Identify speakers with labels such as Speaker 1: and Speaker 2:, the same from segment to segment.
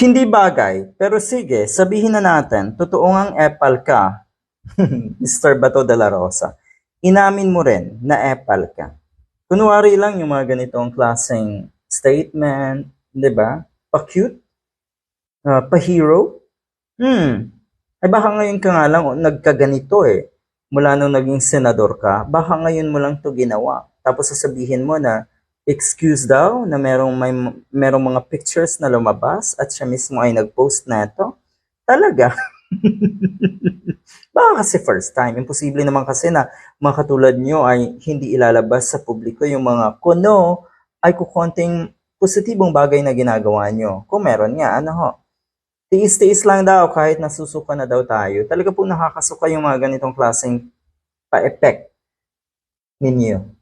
Speaker 1: Hindi bagay, pero sige, sabihin na natin, totoo ngang epal ka, Mr. Bato de la Rosa. Inamin mo rin na epal ka. Kunwari lang yung mga ganitong klaseng statement, di ba? Pa-cute? Ah, pa-hero? Hmm. Ay baka ngayon ka nga lang oh, nagkaganito eh. Mula nung naging senador ka, baka ngayon mo lang to ginawa. Tapos sasabihin mo na, excuse daw na merong, may, merong mga pictures na lumabas at siya mismo ay nag-post na ito. Talaga. Baka kasi first time. Imposible naman kasi na mga katulad nyo ay hindi ilalabas sa publiko yung mga kuno ay kukonting positibong bagay na ginagawa nyo. Kung meron nga, ano ho. Tiis-tiis lang daw kahit nasusuka na daw tayo. Talaga po nakakasuka yung mga ganitong klaseng pa-effect ninyo.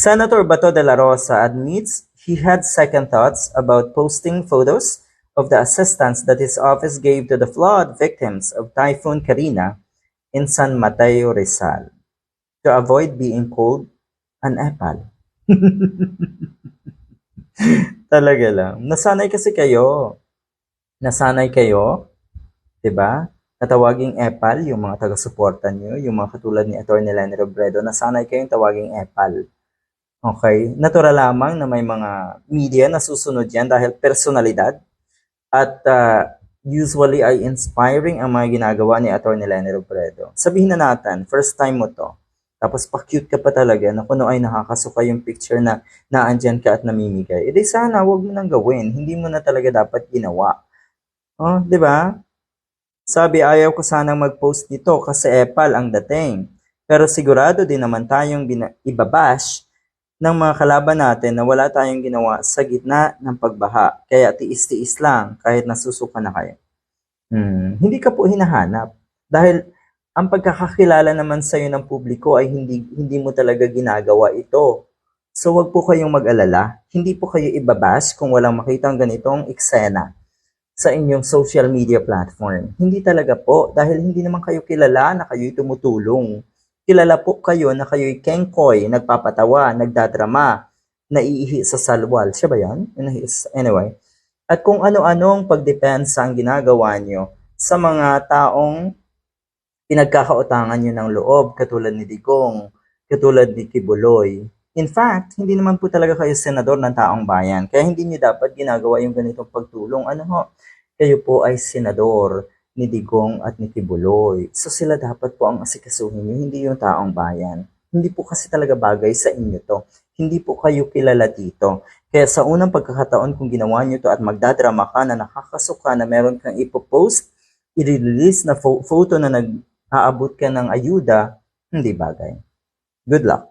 Speaker 1: Senator Bato de la Rosa admits he had second thoughts about posting photos of the assistance that his office gave to the flood victims of Typhoon Karina in San Mateo, Rizal to avoid being called an epal. Talaga lang. Nasanay kasi kayo. Nasanay kayo, 'di ba? Natawaging epal yung mga taga-suporta niyo, yung mga katulad ni Atty. Lenny Robredo, nasanay kayong tawaging epal. Okay? Natural lamang na may mga media na susunod yan dahil personalidad at ah, usually ay inspiring ang mga ginagawa ni Atty. Lenny Robredo. Sabihin na natin, first time mo to, tapos pa-cute ka pa talaga na kuno ay nakakasuka yung picture na naandyan ka at namimigay. E di sana, wag mo nang gawin. Hindi mo na talaga dapat ginawa. Oh, di ba? Sabi, ayaw ko sanang mag-post nito kasi epal ang dating. Pero sigurado din naman tayong ibabash ng mga kalaban natin na wala tayong ginawa sa gitna ng pagbaha. Kaya tiis-tiis lang kahit nasusuka na kayo. Hmm, hindi ka po hinahanap. Dahil ang pagkakakilala naman sa'yo ng publiko ay hindi, hindi mo talaga ginagawa ito. So wag po kayong mag-alala. Hindi po kayo ibabash kung walang makitang ganitong eksena sa inyong social media platform. Hindi talaga po, dahil hindi naman kayo kilala na kayo'y tumutulong. Kilala po kayo na kayo'y kengkoy, nagpapatawa, nagdadrama, naiihi sa salwal. Siya ba yan? Anyway. At kung ano-anong pagdepensa ang ginagawa nyo sa mga taong pinagkakautangan nyo ng loob, katulad ni Digong, katulad ni Kibuloy. In fact, hindi naman po talaga kayo senador ng taong bayan. Kaya hindi nyo dapat ginagawa yung ganitong pagtulong. Ano ho? Kayo po ay senador ni Digong at ni Kibuloy. So sila dapat po ang asikasuhin nyo, hindi yung taong bayan. Hindi po kasi talaga bagay sa inyo to. Hindi po kayo kilala dito. Kaya sa unang pagkakataon kung ginawa nyo to at magdadrama ka na nakakasuka na meron kang ipopost, i-release na pho- photo na nag-aabot ka ng ayuda, hindi bagay. Good luck.